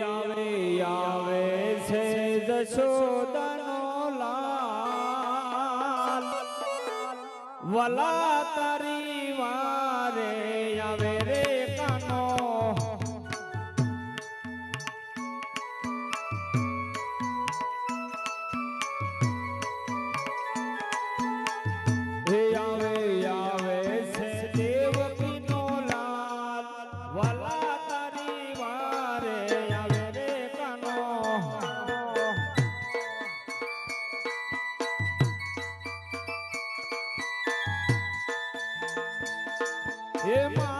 આવે આવે છે જશોદાનો લાલ. વલા તારી વારે આવે હે મા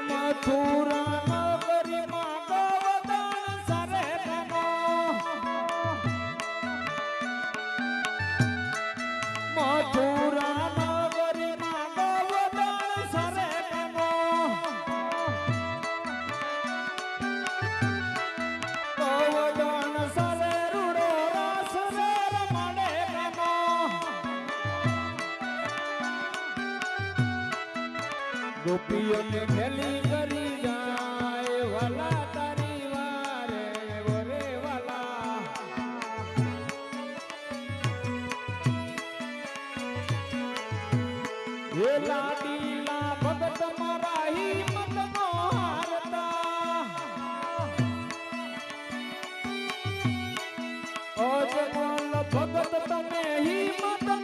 મથુરામાં ગોપીઓને ખેલી કરી જાય વાલા તારી વારે ઓરે વાલા. એ ભગત તમે હી